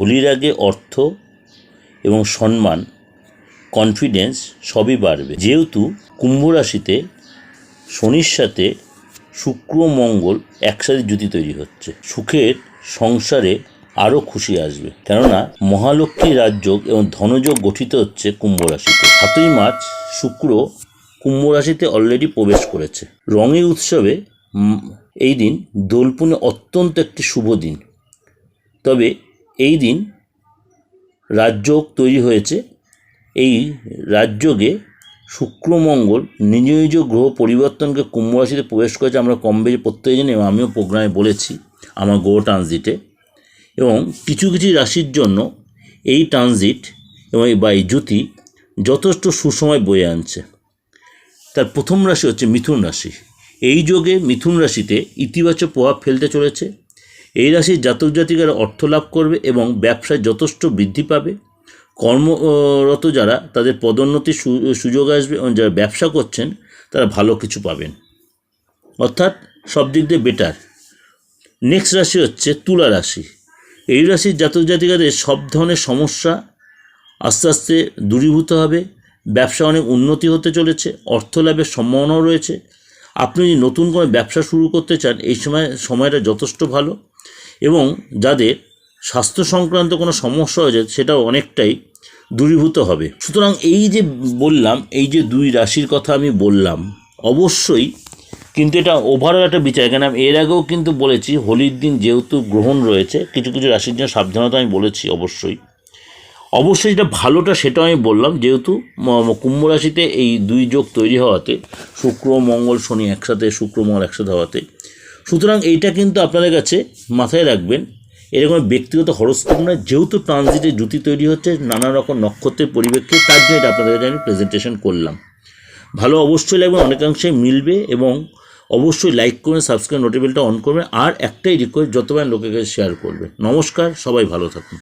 হোলির আগে অর্থ এবং সম্মান কনফিডেন্স সবই বাড়বে। যেহেতু কুম্ভ রাশিতে শনির সাথে শুক্র মঙ্গল একসাথে জুতি তৈরি হচ্ছে। সুখের সংসারে আরও খুশি আসবে। কেননা মহালক্ষ্মী রাজযোগ এবং ধনযোগ গঠিত হচ্ছে কুম্ভ রাশিতে। সাতই মার্চ শুক্র কুম্ভ রাশিতে অলরেডি প্রবেশ করেছে। রঙের উৎসবে এই দিন দোলপুনে অত্যন্ত একটি শুভ দিন। তবে এই দিন রাজযোগ তৈরি হয়েছে। এই রাজযোগে শুক্রমঙ্গল নিজ নিজ গ্রহ পরিবর্তনকে কুম্ভ রাশিতে প্রবেশ করেছে। আমরা কম বেশি প্রত্যেকে জানি এবং আমিও প্রোগ্রামে বলেছি আমার গ্রহ ট্রানজিটে এবং কিছু কিছু রাশির জন্য এই ট্রানজিট এবং এই বা এই জ্যোতি যথেষ্ট সুসময় বয়ে আনছে। তার প্রথম রাশি হচ্ছে মিথুন রাশি। এই যোগে মিথুন রাশিতে ইতিবাচক প্রভাব ফেলতে চলেছে। এই রাশির জাতক জাতিকারা অর্থ লাভ করবে এবং ব্যবসায় যথেষ্ট বৃদ্ধি পাবে। কর্মরত যারা, তাদের পদোন্নতির সুযোগ আসবে এবং যারা ব্যবসা করছেন, তারা ভালো কিছু পাবেন। অর্থাৎ সব দিক দিয়ে বেটার নেক্সট রাশি হচ্ছে তুলা রাশি। এই রাশির জাতক জাতিকাদের সব ধরনের সমস্যা আস্তে আস্তে দূরীভূত হবে। ব্যবসা অনেক উন্নতি হতে চলেছে, অর্থ লাভের সম্ভাবনাও রয়েছে। আপনি যদি নতুন কোনো ব্যবসা শুরু করতে চান, এই সময়, সময়টা যথেষ্ট ভালো। এবং যাদের স্বাস্থ্য সংক্রান্ত কোনো সমস্যা হয়েছে, সেটাও অনেকটাই দূরীভূত হবে। সুতরাং এই যে বললাম, এই যে দুই রাশির কথা আমি বললাম, অবশ্যই কিন্তু এটা ওভারঅল একটা বিচার কেন আমি এর আগেও কিন্তু বলেছি, হোলির দিন যেহেতু গ্রহণ রয়েছে, কিছু কিছু রাশির জন্য সাবধানতা আমি বলেছি অবশ্যই। অবশ্যই যেটা ভালোটা সেটা আমি বললাম, যেহেতু কুম্ভ রাশিতে এই দুই যোগ তৈরি হওয়াতে, শুক্র, মঙ্গল, শনি একসাথে, শুক্র, মঙ্গল একসাথে হওয়াতে সুতরাং এইটা কিন্তু আপনাদের কাছে মাথায় রাখবেন। এরকম ব্যক্তিগত হরস্কোপ নয়, যেহেতু ট্রানজিটে জুতি তৈরি হচ্ছে, নানা রকম নক্ষত্রের পরিপ্রেক্ষিতে তার জন্য এটা আপনাদের কাছে আমি প্রেজেন্টেশন করলাম। ভালো অবশ্যই লাগবে, অনেকাংশে মিলবে এবং অবশ্যই লাইক করবেন সাবস্ক্রাইব নোটিফিকেশনটা অন করবেন, আর একটাই রিকোয়েস্ট যতবার লোকের কাছে শেয়ার করবে নমস্কার, সবাই ভালো থাকুন।